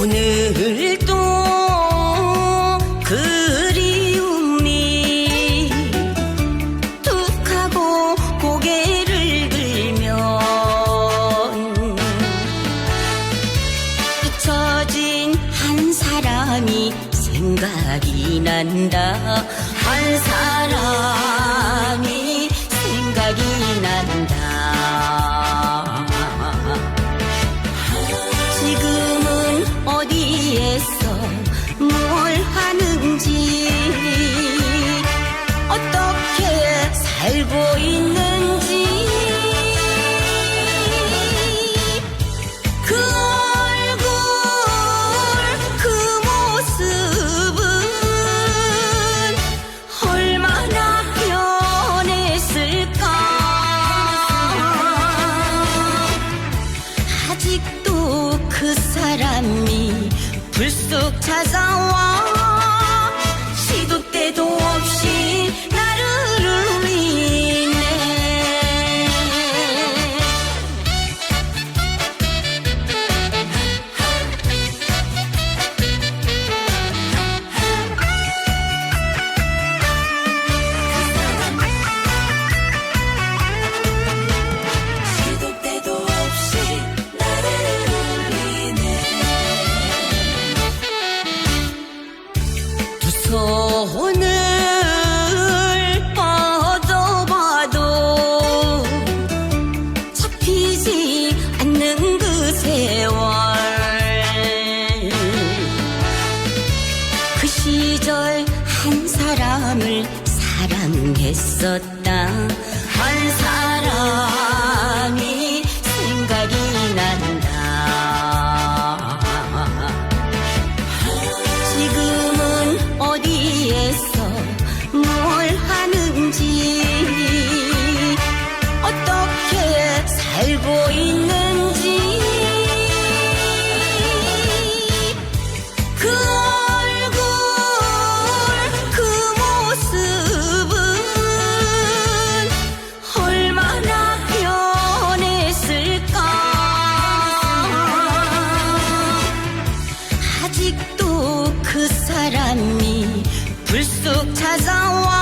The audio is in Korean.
오늘도 그리움이 툭하고 고개를 들면 잊혀진 한 사람이 생각이 난다. 한 사람. 불쑥 찾아와. 손을 뻗어봐도 잡히지 않는 그 세월. 그 시절 한 사람을 사랑했었다. 아직도 그 사람이 불쑥 찾아와